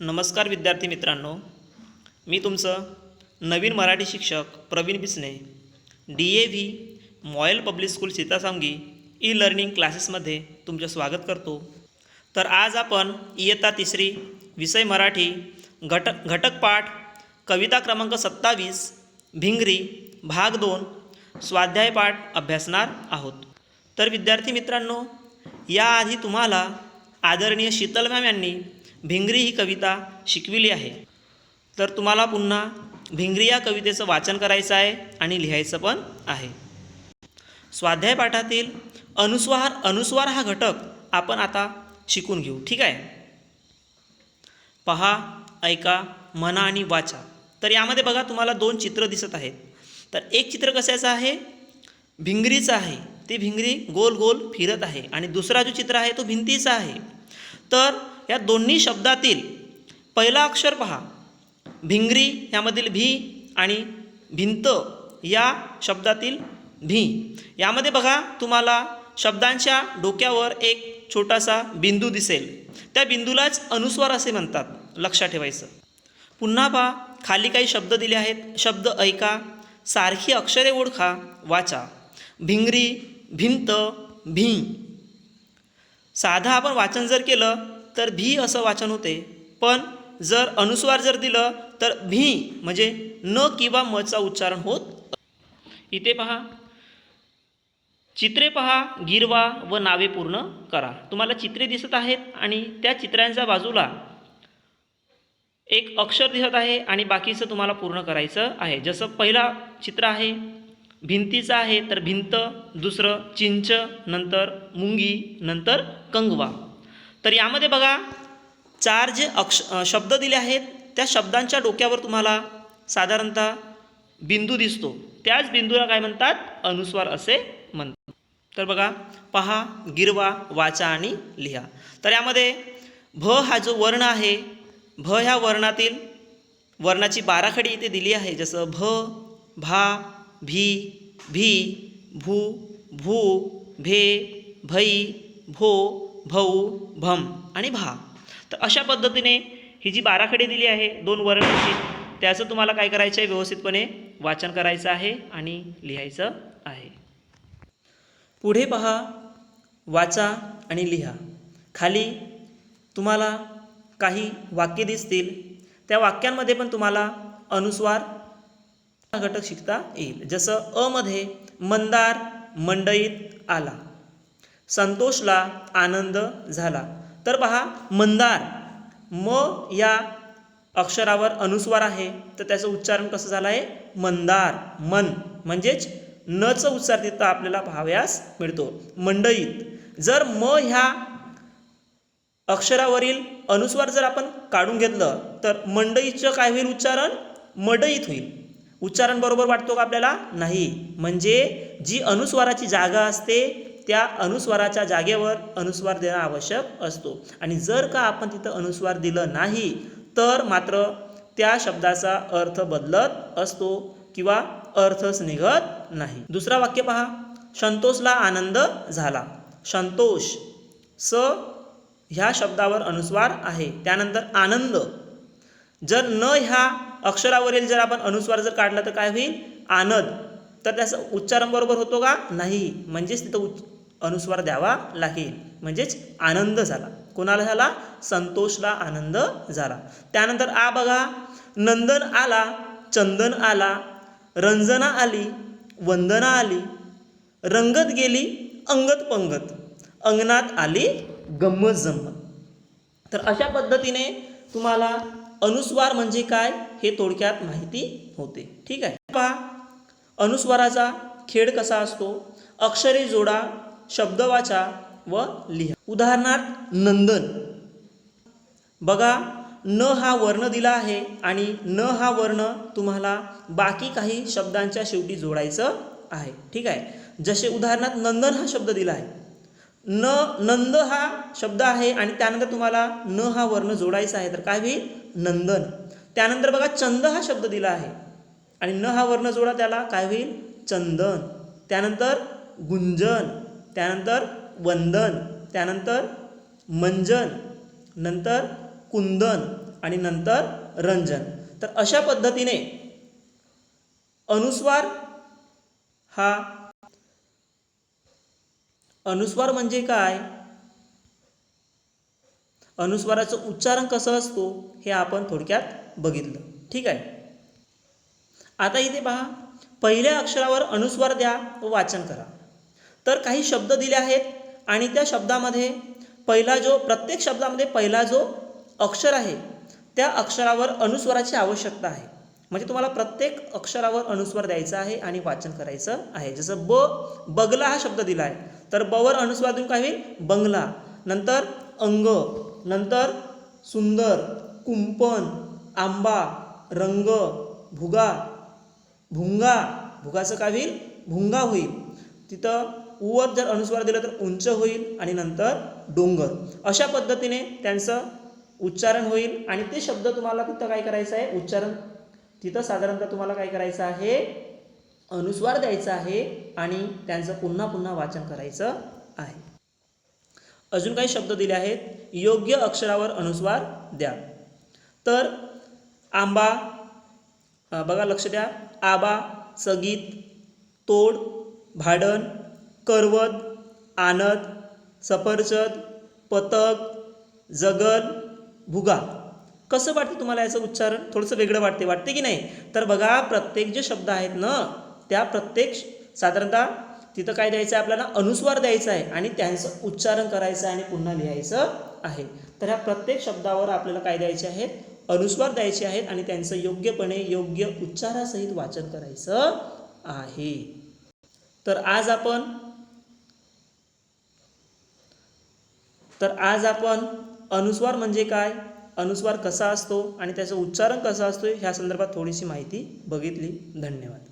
नमस्कार विद्यार्थी मित्रांनो. मी तुमचं नवीन मराठी शिक्षक Pravin Bisne D A V MOIL public school Sitasangi e learning क्लासेसमध्ये तुमचं स्वागत करतो. तर आज आपण इयत्ता तिसरी विषय मराठी घटक घटकपाठ कविता क्रमांक सत्तावीस भिंगरी भाग दोन स्वाध्यायपाठ अभ्यासणार आहोत. तर विद्यार्थी मित्रांनो याआधी तुम्हाला आदरणीय शीतल मॅम यांनी भिंगरी ही कविता शिकविली आहे. तर तुम्हाला पुन्हा भिंगरी या कवितेचं वाचन करायचं आहे आणि लिहायचं पण आहे. स्वाध्याय पाठातील अनुस्वार अनुस्वार हा घटक आपण आता शिकून घेऊ. ठीक आहे? पहा ऐका म्हणा आणि वाचा. तर यामध्ये बघा तुम्हाला दोन चित्र दिसत आहेत. तर एक चित्र कशाचं आहे? भिंगरीचं आहे. ते भिंगरी गोल गोल फिरत आहे आणि दुसरा जो चित्र आहे तो भिंतीचा आहे. तर या दोन्ही शब्दातील पहिला अक्षर पहा. भिंगरी यामधील भी आणि भिंत या शब्दातील भी. यामध्ये बघा तुम्हाला शब्दांच्या डोक्यावर एक छोटासा बिंदू दिसेल. त्या बिंदूलाच अनुस्वार असे म्हणतात लक्षात ठेवायचं. पुन्हा पहा खाली काही शब्द दिले आहेत. शब्द ऐका सारखी अक्षरे ओळखा वाचा. भिंगरी भिंत भी. साधा आपण वाचन जर केलं तर भी असं वाचन होते. पण जर अनुस्वार जर दिलं तर भी म्हणजे न किंवा मचा उच्चारण होत. इथे पहा. चित्रे पहा गिरवा व नावे पूर्ण करा. तुम्हाला चित्रे दिसत आहेत आणि त्या चित्रांच्या बाजूला एक अक्षर दिसत आहे आणि बाकीचं तुम्हाला पूर्ण करायचं आहे. जसं पहिला चित्र आहे भिंतीचं आहे तर भिंत दुसरं चिंच नंतर मुंगी नंतर कंगवा. तर यामध्ये बघा चार जे अक्ष शब्द दिले आहेत त्या शब्दांच्या डोक्यावर तुम्हाला साधारणतः बिंदू दिसतो. त्याच बिंदूला काय म्हणतात? अनुस्वार असे म्हणतात. तर बघा पहा गिरवा वाचा आणि लिहा. तर यामध्ये भ हा जो वर्ण आहे भ ह्या वर्णातील वर्णाची बाराखडी इथे दिली आहे. जसं भ भा भी भी भू भू भे भई भो भऊ भम आणि भा. तर अशा पद्धतीने ही जी बाराखडी दिली आहे दोन वर्णाची त्याचं तुम्हाला काय करायचं आहे व्यवस्थितपणे वाचन करायचं आहे आणि लिहायचं आहे. पुढे पहा वाचा आणि लिहा. खाली तुम्हाला काही वाक्य दिसतील. त्या वाक्यांमध्ये पण तुम्हाला अनुस्वार घटक शिकता येईल. जसं अमध्ये मंदार मंडईत आला. संतोषला आनंद झाला. तर पहा मंदार म या अक्षरावर अनुस्वार आहे. तर त्याचं उच्चारण कसं झालं आहे मंदार मन. म्हणजेच नचं उच्चार तिथं आपल्याला पाहाव्यास मिळतो. मंडईत जर म ह्या अक्षरावरील अनुस्वार जर आपण काढून घेतलं तर मंडईचं काय होईल उच्चारण? मडईत होईल. उच्चारण बरोबर वाटतो का आपल्याला? नाही. म्हणजे जी अनुस्वाराची जागा असते त्या अनुस्वाराच्या जागेवर अनुस्वार देणं आवश्यक असतो. आणि जर का आपण तिथं अनुस्वार दिलं नाही तर मात्र त्या शब्दाचा अर्थ बदलत असतो किंवा अर्थच निघत नाही. दुसरा वाक्य पहा. संतोषला आनंद झाला. संतोष स ह्या शब्दावर अनुस्वार आहे. त्यानंतर आनंद. जर न ह्या अक्षरावरील जर आपण अनुस्वार जर काढला तर काय होईल? आनंद. तर त्याचं उच्चारण बरोबर होतो का? नाही. म्हणजेच तिथं उच् अनुस्वार द्यावा लागेल. म्हणजेच आनंद झाला. कोणाला झाला? संतोषला आनंद झाला. त्यानंतर आ बघा. नंदन आला चंदन आला रंजना आली वंदना आली रंगत गेली अंगत पंगत. अंगणात आली गंमत जम्मत तर अशा पद्धतीने तुम्हाला अनुस्वार म्हणजे काय हे थोडक्यात माहिती होते. ठीक आहे? पहा. अनुस्वाराचा खेळ कसा असतो? अक्षरे जोडा शब्द वाचा व लिहा. उदाहरणार्थ नंदन. बघा न हा वर्ण दिला आहे आणि न हा वर्ण तुम्हाला बाकी काही शब्दांच्या शेवटी जोडायचं आहे. ठीक आहे? जसे उदाहरणार्थ नंदन हा शब्द दिला आहे. न नंद हा शब्द आहे आणि त्यानंतर तुम्हाला न हा वर्ण जोडायचा आहे तर काय होईल? नंदन. त्यानंतर बघा चंद हा शब्द दिला आहे आणि न हा वर्ण जोडा त्याला काय होईल? चंदन. त्यानंतर गुंजन. त्यानंतर वंदन त्यानंतर मंजन नंतर कुंदन आणि नंतर रंजन. तर अशा पद्धतीने अनुस्वार हा अनुस्वार म्हणजे काय? अनुस्वाराचं उच्चारण कसं असतो हे आपण थोडक्यात बघितलं. ठीक आहे? आता इथे पहा. पहिल्या अक्षरावर अनुस्वार द्या व वाचन करा. तर काही शब्द दिले आहेत आणि त्या शब्दामध्ये पहिला जो प्रत्येक शब्दामध्ये पहिला जो अक्षर आहे त्या अक्षरावर अनुस्वाराची आवश्यकता आहे. म्हणजे तुम्हाला प्रत्येक अक्षरावर अनुस्वार द्यायचा आहे आणि वाचन करायचं आहे. जसं ब बगला हा शब्द दिला आहे तर बवर अनुस्वार देऊन काय होईल? बंगला. नंतर अंग नंतर सुंदर कुंपण आंबा रंग भुगा भुंगा. भुगाचं काय होईल? भुंगा होईल. तिथं उवर जर अनुस्वार दिलं तर उंच होईल आणि नंतर डोंगर. अशा पद्धतीने त्यांचं उच्चारण होईल आणि ते शब्द तुम्हाला तिथं काय करायचं आहे? उच्चारण. तिथं साधारणतः तुम्हाला काय करायचं आहे? अनुस्वार द्यायचा आहे आणि त्यांचं पुन्हा पुन्हा वाचन करायचं आहे. अजून काही शब्द दिले आहेत. योग्य अक्षरावर अनुस्वार द्या. तर आंबा बघा लक्ष द्या. आबा सगीत तोड भाडण करवत आनद सफरचंद पतक जगल भुगा. कसं वाटतं तुम्हाला याचं उच्चारण? थोडंसं वेगळं वाटते वाटते की नाही? तर बघा प्रत्येक जे शब्द आहेत ना त्या प्रत्येक साधारणतः तिथं काय द्यायचं आहे? आपल्याला अनुस्वार द्यायचा आहे आणि त्यांचं उच्चारण करायचं आहे आणि पुन्हा लिहायचं आहे. तर ह्या प्रत्येक शब्दावर आपल्याला काय द्यायचे आहेत? अनुस्वार द्यायचे आहेत आणि त्यांचं योग्यपणे योग्य उच्चारासहित वाचन करायचं आहे. तर आज आपण तर आज आपण अनुस्वार म्हणजे काय? अनुस्वार कसा असतो आणि त्याचं उच्चारण कसं असतो ह्या संदर्भात थोडीशी माहिती बघितली. धन्यवाद.